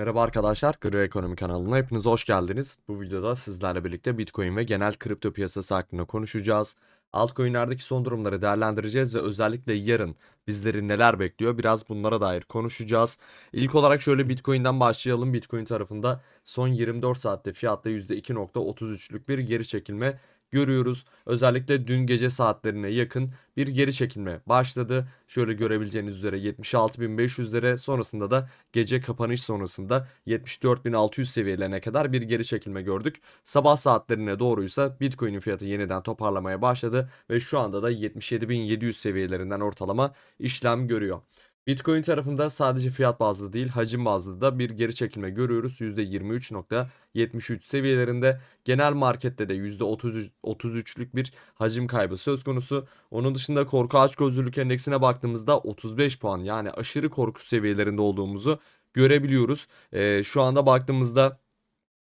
Merhaba arkadaşlar, Gri Ekonomi kanalına hepiniz hoş geldiniz. Bu videoda sizlerle birlikte Bitcoin ve genel kripto piyasası hakkında konuşacağız. Altcoin'lerdeki son durumları değerlendireceğiz ve özellikle yarın bizleri neler bekliyor biraz bunlara dair konuşacağız. İlk olarak şöyle Bitcoin'den başlayalım. Bitcoin tarafında son 24 saatte fiyatta %2.33'lük bir geri çekilme görüyoruz. Özellikle dün gece saatlerine yakın bir geri çekilme başladı. Şöyle görebileceğiniz üzere 76.500'lere sonrasında da gece kapanış sonrasında 74.600 seviyelerine kadar bir geri çekilme gördük. Sabah saatlerine doğruysa Bitcoin'in fiyatı yeniden toparlamaya başladı ve şu anda da 77.700 seviyelerinden ortalama işlem görüyor. Bitcoin tarafında sadece fiyat bazlı değil hacim bazlı da bir geri çekilme görüyoruz. %23.73 seviyelerinde genel markette de %33'lük bir hacim kaybı söz konusu. Onun dışında korku açgözlülük endeksine baktığımızda 35 puan yani aşırı korku seviyelerinde olduğumuzu görebiliyoruz. Ee, şu anda baktığımızda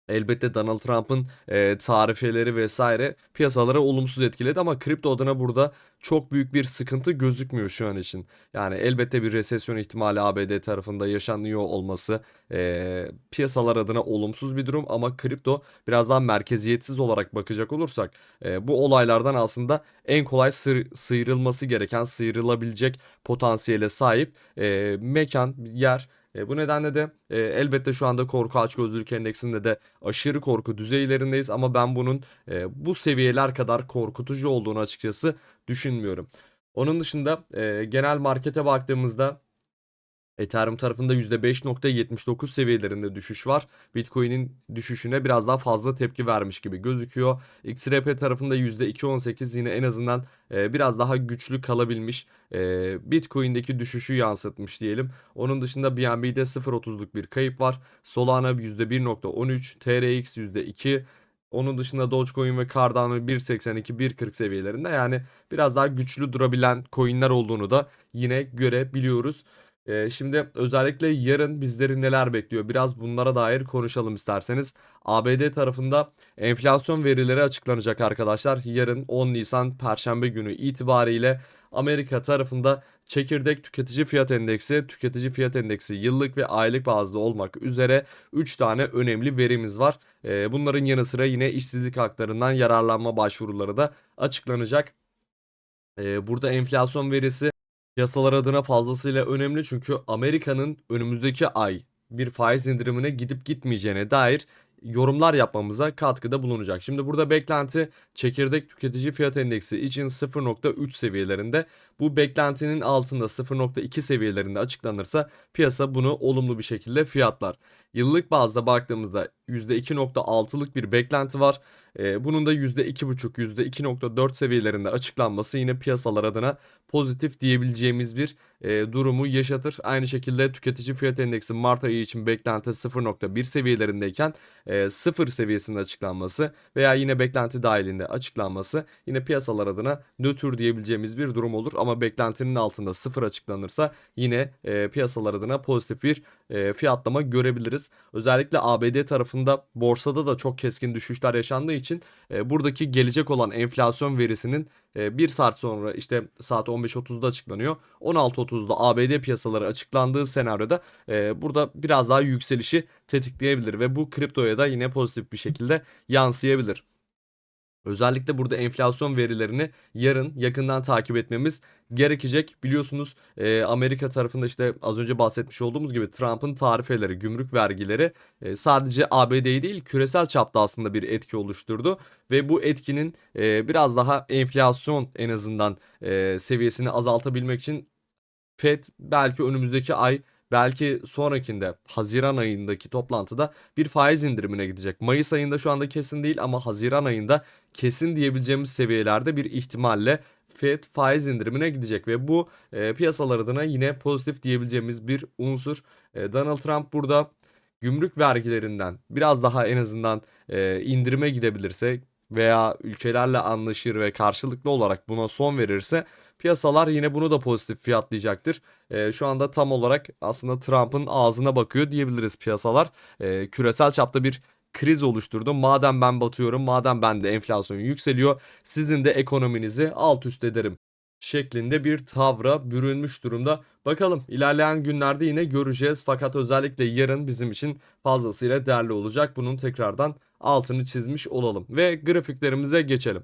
Elbette Donald Trump'ın e, tarifeleri vesaire piyasaları olumsuz etkiledi ama kripto adına burada çok büyük bir sıkıntı gözükmüyor şu an için. Yani elbette bir resesyon ihtimali ABD tarafında yaşanıyor olması e, piyasalar adına olumsuz bir durum ama kripto biraz daha merkeziyetsiz olarak bakacak olursak e, bu olaylardan aslında en kolay sır, sıyrılması gereken sıyrılabilecek potansiyele sahip e, mekan, yer e, bu nedenle de e, elbette şu anda korku açgözlülük endeksinde de aşırı korku düzeylerindeyiz ama ben bunun e, bu seviyeler kadar korkutucu olduğunu açıkçası düşünmüyorum. Onun dışında e, genel markete baktığımızda Ethereum tarafında %5.79 seviyelerinde düşüş var. Bitcoin'in düşüşüne biraz daha fazla tepki vermiş gibi gözüküyor. XRP tarafında %2.18 yine en azından e, biraz daha güçlü kalabilmiş. E, Bitcoin'deki düşüşü yansıtmış diyelim. Onun dışında BNB'de 0.30'luk bir kayıp var. Solana %1.13, TRX %2, onun dışında Dogecoin ve Cardano 1.82-1.40 seviyelerinde yani biraz daha güçlü durabilen coinler olduğunu da yine görebiliyoruz. Ee, şimdi özellikle yarın bizleri neler bekliyor? Biraz bunlara dair konuşalım isterseniz. ABD tarafında enflasyon verileri açıklanacak arkadaşlar. Yarın 10 Nisan Perşembe günü itibariyle Amerika tarafında çekirdek tüketici fiyat endeksi, tüketici fiyat endeksi yıllık ve aylık bazlı olmak üzere 3 tane önemli verimiz var. Bunların yanı sıra yine işsizlik haklarından yararlanma başvuruları da açıklanacak. Burada enflasyon verisi Piyasalar adına fazlasıyla önemli çünkü Amerika'nın önümüzdeki ay bir faiz indirimine gidip gitmeyeceğine dair yorumlar yapmamıza katkıda bulunacak. Şimdi burada beklenti çekirdek tüketici fiyat endeksi için 0.3 seviyelerinde. Bu beklentinin altında 0.2 seviyelerinde açıklanırsa piyasa bunu olumlu bir şekilde fiyatlar. Yıllık bazda baktığımızda %2.6'lık bir beklenti var. Ee, bunun da %2.5, %2.4 seviyelerinde açıklanması yine piyasalar adına pozitif diyebileceğimiz bir e, durumu yaşatır. Aynı şekilde tüketici fiyat endeksi Mart ayı için beklenti 0.1 seviyelerindeyken e, 0 seviyesinde açıklanması veya yine beklenti dahilinde açıklanması yine piyasalar adına nötr diyebileceğimiz bir durum olur. Ama beklentinin altında 0 açıklanırsa yine e, piyasalar adına pozitif bir e, fiyatlama görebiliriz. Özellikle ABD tarafında borsada da çok keskin düşüşler yaşandığı için e, buradaki gelecek olan enflasyon verisinin e, bir saat sonra işte saat 15.30'da açıklanıyor. 16.30'da ABD piyasaları açıklandığı senaryoda burada biraz daha yükselişi tetikleyebilir ve bu kriptoya da yine pozitif bir şekilde yansıyabilir. Özellikle burada enflasyon verilerini yarın yakından takip etmemiz gerekecek. Biliyorsunuz e, Amerika tarafında işte az önce bahsetmiş olduğumuz gibi Trump'ın tarifeleri, gümrük vergileri e, sadece ABD'yi değil küresel çapta aslında bir etki oluşturdu. Ve bu etkinin e, biraz daha enflasyon en azından e, seviyesini azaltabilmek için Fed belki önümüzdeki ay belki sonrakinde Haziran ayındaki toplantıda bir faiz indirimine gidecek. Mayıs ayında şu anda kesin değil ama Haziran ayında kesin diyebileceğimiz seviyelerde bir ihtimalle Fed faiz indirimine gidecek ve bu e, piyasalar adına yine pozitif diyebileceğimiz bir unsur. E, Donald Trump burada gümrük vergilerinden biraz daha en azından e, indirime gidebilirse veya ülkelerle anlaşır ve karşılıklı olarak buna son verirse piyasalar yine bunu da pozitif fiyatlayacaktır. E, şu anda tam olarak aslında Trump'ın ağzına bakıyor diyebiliriz piyasalar. E, küresel çapta bir kriz oluşturdu. Madem ben batıyorum, madem ben de enflasyon yükseliyor, sizin de ekonominizi alt üst ederim şeklinde bir tavra bürünmüş durumda. Bakalım ilerleyen günlerde yine göreceğiz fakat özellikle yarın bizim için fazlasıyla değerli olacak. Bunun tekrardan altını çizmiş olalım ve grafiklerimize geçelim.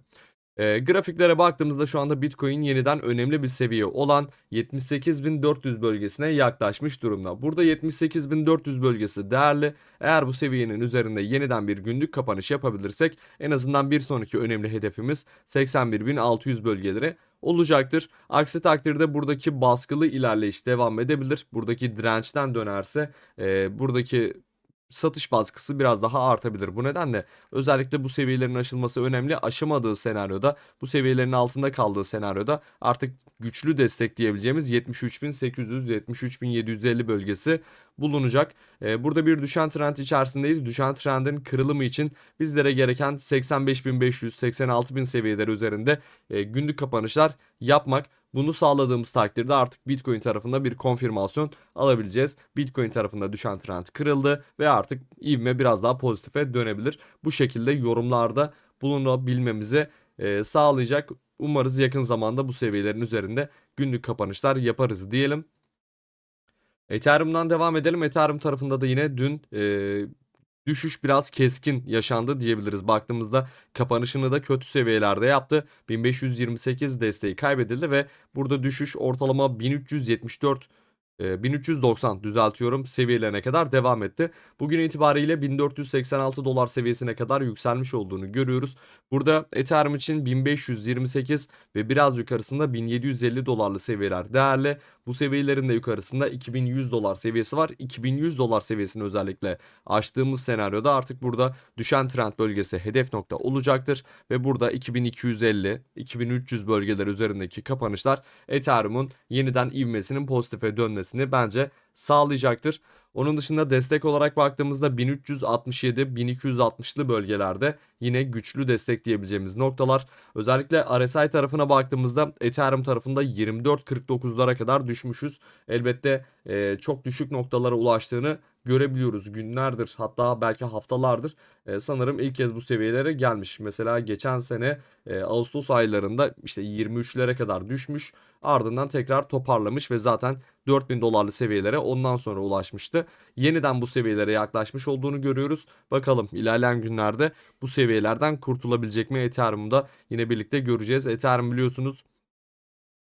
E, grafiklere baktığımızda şu anda Bitcoin yeniden önemli bir seviye olan 78.400 bölgesine yaklaşmış durumda. Burada 78.400 bölgesi değerli. Eğer bu seviyenin üzerinde yeniden bir günlük kapanış yapabilirsek en azından bir sonraki önemli hedefimiz 81.600 bölgeleri olacaktır. Aksi takdirde buradaki baskılı ilerleyiş devam edebilir. Buradaki dirençten dönerse e, buradaki satış baskısı biraz daha artabilir. Bu nedenle özellikle bu seviyelerin aşılması önemli. Aşamadığı senaryoda bu seviyelerin altında kaldığı senaryoda artık güçlü destekleyebileceğimiz 73.800-73.750 bölgesi bulunacak. Ee, burada bir düşen trend içerisindeyiz. Düşen trendin kırılımı için bizlere gereken 85.500-86.000 seviyeleri üzerinde e, günlük kapanışlar yapmak. Bunu sağladığımız takdirde artık Bitcoin tarafında bir konfirmasyon alabileceğiz. Bitcoin tarafında düşen trend kırıldı ve artık ivme biraz daha pozitife dönebilir. Bu şekilde yorumlarda bulunabilmemizi e, sağlayacak. Umarız yakın zamanda bu seviyelerin üzerinde günlük kapanışlar yaparız diyelim. Ethereum'dan devam edelim. Ethereum tarafında da yine dün e, düşüş biraz keskin yaşandı diyebiliriz. Baktığımızda kapanışını da kötü seviyelerde yaptı. 1528 desteği kaybedildi ve burada düşüş ortalama 1374 1390 düzeltiyorum seviyelerine kadar devam etti. Bugün itibariyle 1486 dolar seviyesine kadar yükselmiş olduğunu görüyoruz. Burada Ethereum için 1528 ve biraz yukarısında 1750 dolarlı seviyeler değerli. Bu seviyelerin de yukarısında 2100 dolar seviyesi var. 2100 dolar seviyesini özellikle aştığımız senaryoda artık burada düşen trend bölgesi hedef nokta olacaktır. Ve burada 2250, 2300 bölgeler üzerindeki kapanışlar Ethereum'un yeniden ivmesinin pozitife dönmesini bence sağlayacaktır. Onun dışında destek olarak baktığımızda 1367-1260'lı bölgelerde yine güçlü destek diyebileceğimiz noktalar. Özellikle RSI tarafına baktığımızda Ethereum tarafında 24.49'lara kadar düşmüşüz. Elbette e, çok düşük noktalara ulaştığını görebiliyoruz. Günlerdir hatta belki haftalardır e, sanırım ilk kez bu seviyelere gelmiş. Mesela geçen sene e, Ağustos aylarında işte 23'lere kadar düşmüş. Ardından tekrar toparlamış ve zaten 4000 dolarlı seviyelere ondan sonra ulaşmıştı. Yeniden bu seviyelere yaklaşmış olduğunu görüyoruz. Bakalım ilerleyen günlerde bu seviyelerden kurtulabilecek mi Ethereum'da yine birlikte göreceğiz. Ethereum biliyorsunuz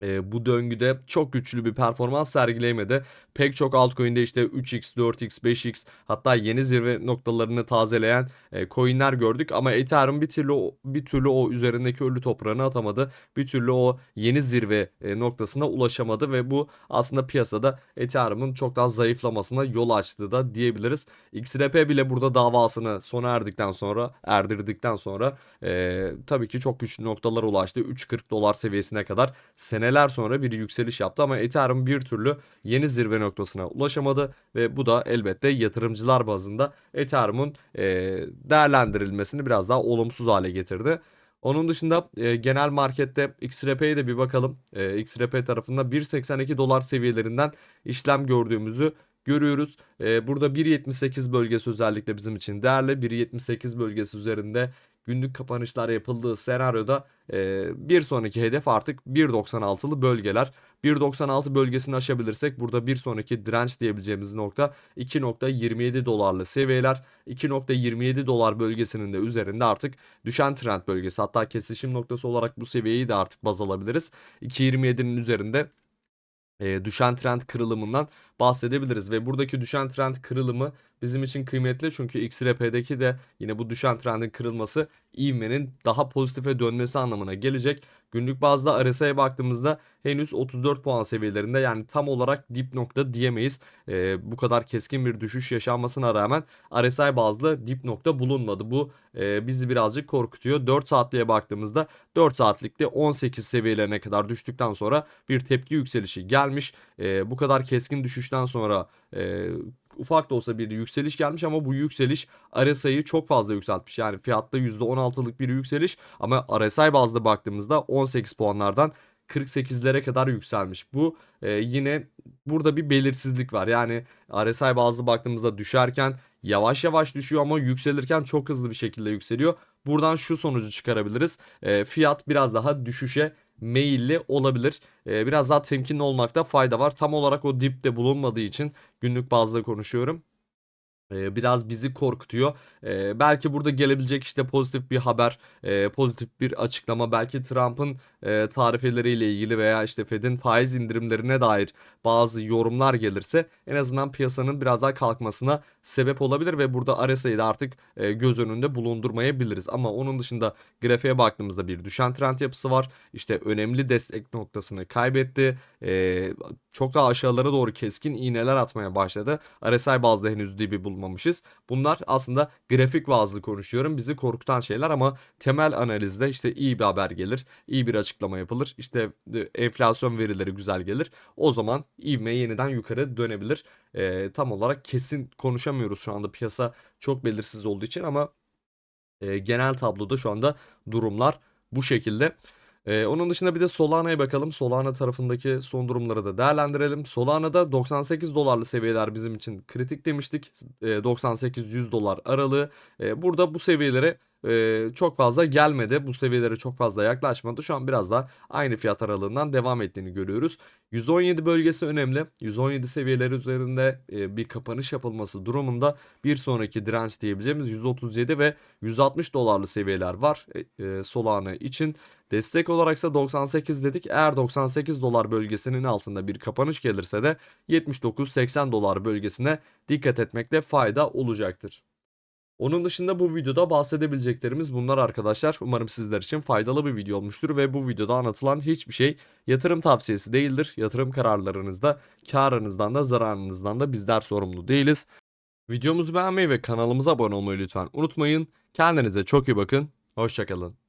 e, bu döngüde çok güçlü bir performans sergileyemedi. Pek çok altcoin'de işte 3x, 4x, 5x hatta yeni zirve noktalarını tazeleyen e, coin'ler gördük ama Ethereum bir türlü bir türlü o üzerindeki ölü toprağını atamadı. Bir türlü o yeni zirve e, noktasına ulaşamadı ve bu aslında piyasada Ethereum'un çok daha zayıflamasına yol açtı da diyebiliriz. XRP bile burada davasını sona erdikten sonra erdirdikten sonra e, tabii ki çok güçlü noktalara ulaştı. 3.40 dolar seviyesine kadar seneler sonra bir yükseliş yaptı ama Ethereum bir türlü yeni zirve noktasına ulaşamadı ve bu da elbette yatırımcılar bazında Ethereum'un e, değerlendirilmesini biraz daha olumsuz hale getirdi. Onun dışında e, genel markette XRP'ye de bir bakalım. E, XRP tarafında 1.82 dolar seviyelerinden işlem gördüğümüzü görüyoruz. E, burada 1.78 bölgesi özellikle bizim için değerli. 1.78 bölgesi üzerinde günlük kapanışlar yapıldığı senaryoda e, bir sonraki hedef artık 1.96'lı bölgeler. 1.96 bölgesini aşabilirsek burada bir sonraki direnç diyebileceğimiz nokta 2.27 dolarlı seviyeler. 2.27 dolar bölgesinin de üzerinde artık düşen trend bölgesi hatta kesişim noktası olarak bu seviyeyi de artık baz alabiliriz. 2.27'nin üzerinde e, düşen trend kırılımından bahsedebiliriz ve buradaki düşen trend kırılımı bizim için kıymetli çünkü XRP'deki de yine bu düşen trendin kırılması ivmenin daha pozitife dönmesi anlamına gelecek. Günlük bazda RSI'ye baktığımızda henüz 34 puan seviyelerinde yani tam olarak dip nokta diyemeyiz. E, bu kadar keskin bir düşüş yaşanmasına rağmen RSI bazlı dip nokta bulunmadı. Bu e, bizi birazcık korkutuyor. 4 saatliğe baktığımızda 4 saatlikte 18 seviyelerine kadar düştükten sonra bir tepki yükselişi gelmiş. E, bu kadar keskin düşüşten sonra e, ufak da olsa bir yükseliş gelmiş ama bu yükseliş RSI'yi çok fazla yükseltmiş. Yani fiyatta %16'lık bir yükseliş ama RSI bazda baktığımızda 18 puanlardan 48'lere kadar yükselmiş. Bu e, yine burada bir belirsizlik var. Yani RSI bazlı baktığımızda düşerken yavaş yavaş düşüyor ama yükselirken çok hızlı bir şekilde yükseliyor. Buradan şu sonucu çıkarabiliriz. E, fiyat biraz daha düşüşe meyilli olabilir. Ee, biraz daha temkinli olmakta fayda var. Tam olarak o dipte bulunmadığı için günlük bazda konuşuyorum. Ee, biraz bizi korkutuyor. Ee, belki burada gelebilecek işte pozitif bir haber, e, pozitif bir açıklama, belki Trump'ın e, tarifeleriyle ilgili veya işte Fed'in faiz indirimlerine dair bazı yorumlar gelirse en azından piyasanın biraz daha kalkmasına sebep olabilir ve burada RSI'yi de artık e, göz önünde bulundurmayabiliriz. Ama onun dışında grafiğe baktığımızda bir düşen trend yapısı var. İşte önemli destek noktasını kaybetti. E, çok daha aşağılara doğru keskin iğneler atmaya başladı. RSI bazda henüz dibi bulmamışız. Bunlar aslında grafik bazlı konuşuyorum. Bizi korkutan şeyler ama temel analizde işte iyi bir haber gelir. iyi bir açıklama yapılır. İşte e, enflasyon verileri güzel gelir. O zaman ivme yeniden yukarı dönebilir. E, tam olarak kesin konuşamıyoruz şu anda piyasa çok belirsiz olduğu için ama e, genel tabloda şu anda durumlar bu şekilde. Ee, onun dışında bir de Solana'ya bakalım. Solana tarafındaki son durumları da değerlendirelim. Solana'da 98 dolarlı seviyeler bizim için kritik demiştik. Ee, 98-100 dolar aralığı. Ee, burada bu seviyelere e, çok fazla gelmedi. Bu seviyelere çok fazla yaklaşmadı. Şu an biraz da aynı fiyat aralığından devam ettiğini görüyoruz. 117 bölgesi önemli. 117 seviyeleri üzerinde e, bir kapanış yapılması durumunda bir sonraki direnç diyebileceğimiz 137 ve 160 dolarlı seviyeler var e, e, Solana için. Destek olaraksa 98 dedik. Eğer 98 dolar bölgesinin altında bir kapanış gelirse de 79-80 dolar bölgesine dikkat etmekte fayda olacaktır. Onun dışında bu videoda bahsedebileceklerimiz bunlar arkadaşlar. Umarım sizler için faydalı bir video olmuştur ve bu videoda anlatılan hiçbir şey yatırım tavsiyesi değildir. Yatırım kararlarınızda karınızdan da zararınızdan da bizler sorumlu değiliz. Videomuzu beğenmeyi ve kanalımıza abone olmayı lütfen unutmayın. Kendinize çok iyi bakın. Hoşçakalın.